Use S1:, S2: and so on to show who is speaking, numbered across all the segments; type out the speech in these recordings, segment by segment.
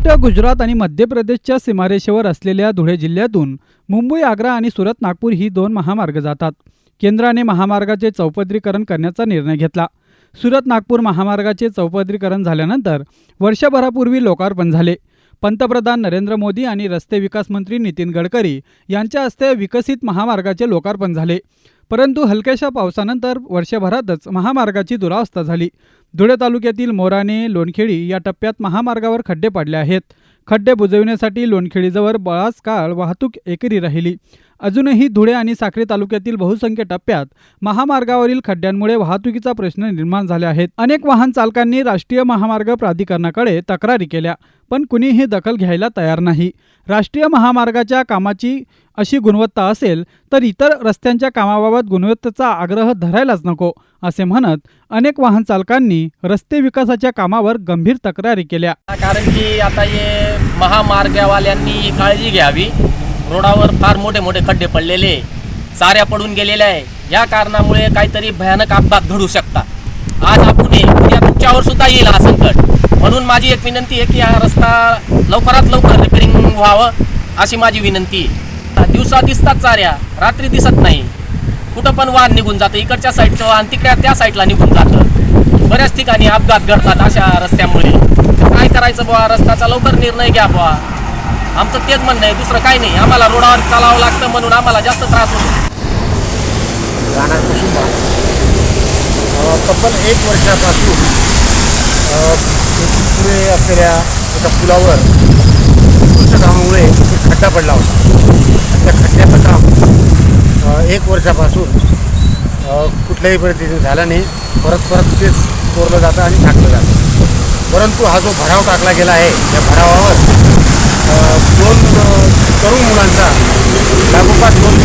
S1: महाराष्ट्र गुजरात आणि मध्य प्रदेशच्या सीमारेषेवर असलेल्या धुळे जिल्ह्यातून मुंबई आग्रा आणि सुरत नागपूर ही दोन महामार्ग जातात. केंद्राने महामार्गाचे चौपदरीकरण करण्याचा निर्णय घेतला. सुरत नागपूर महामार्गाचे चौपदरीकरण झाल्यानंतर वर्षभरापूर्वी लोकार्पण झाले. पंतप्रधान नरेंद्र मोदी आणि रस्ते विकास मंत्री नितीन गडकरी यांच्या हस्ते विकसित महामार्गाचे लोकार्पण झाले. परंतु हलक्याशा पावसानंतर वर्षभरातच महामार्गाची दुरावस्था झाली. धुळे तालुक्यातील मोराने लोणखेडी या टप्प्यात महामार्गावर खड्डे पाडले आहेत. खड्डे बुजविण्यासाठी लोणखेडीजवळ बराच काळ वाहतूक एकरी राहिली. अजूनही धुळे आणि साक्री तालुक्यातील बहुसंख्य टप्प्यात महामार्गावरील खड्ड्यांमुळे वाहतुकीचा प्रश्न निर्माण झाले आहेत. अनेक वाहन चालकांनी राष्ट्रीय महामार्ग प्राधिकरणाकडे तक्रारी केल्या पण कुणीही दखल घ्यायला तयार नाही. राष्ट्रीय महामार्गाच्या कामाची अशी गुणवत्ता असेल तर इतर रस्त्यांच्या कामाबाबत गुणवत्तेचा आग्रह धरायलाच नको असे म्हणत अनेक वाहन चालकांनी रस्ते विकासाच्या कामावर गंभीर तक्रारी केल्या.
S2: कारण की आता हे महामार्गवाल्यांनी काळजी घ्यावी. रोडावर फार मोठे मोठे खड्डे पडलेले साऱ्या पडून गेलेल्या आहे. या कारणामुळे काहीतरी भयानक अपघात घडू शकतात. आज आपण उद्या तुमच्यावर सुद्धा येईल हा संकट. म्हणून माझी एक विनंती आहे की हा रस्ता लवकरात लवकर रिपेरिंग व्हावं अशी माझी विनंती आहे. दिवसा दिसतात चाऱ्या रात्री दिसत नाही. कुठं पण वाहन निघून जातं इकडच्या साईडचं वाहन तिकडे त्या साईडला निघून जातं. बऱ्याच ठिकाणी अपघात घडतात अशा रस्त्यामुळे. काय करायचं बुवा? रस्त्याचा लवकर निर्णय घ्या बुवा. आमचं तेच म्हणणं आहे दुसरं काही नाही. आम्हाला रोडावर चालावं लागतं म्हणून आम्हाला जास्त त्रास होतो.
S3: राणा कुसुंबा अ, तब्बल एक वर्षापासून अ, पुढे असलेल्या एका पुलावर. उत्कृष्ट एक खड्डा पडला होता. त्या खड्ड्याचं काम अ, एक वर्षापासून अ, कुठल्याही परिस्थितीने झालं नाही. परत परत तेच कोरलं जातं आणि टाकलं जातं. परंतु हा जो भराव टाकला गेला आहे त्या भरावावर दोन तरुण मुलांचा लागोपाठ दोन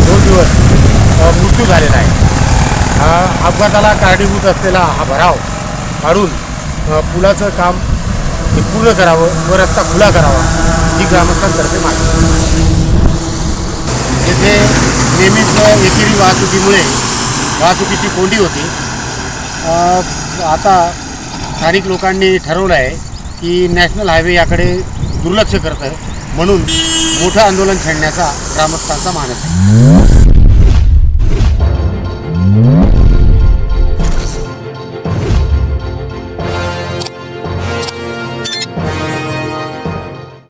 S3: दोन दिवस मृत्यू झालेला आहे अपघाताला कारणीभूत असलेला हा भराव काढून पुलाचं काम हे पूर्ण करावं व रस्ता खुला करावा ही ग्रामस्थांतर्फे मागणी येथे नेहमीच एकेरी वाहतुकीमुळे वाहतुकीची कोंडी होती आता स्थानिक लोकांनी ठरवलं आहे की नॅशनल हायवे याकडे दुर्लक्ष करत आहे. म्हणून मोठं आंदोलन छेडण्याचा ग्रामस्थांचा मानस आहे.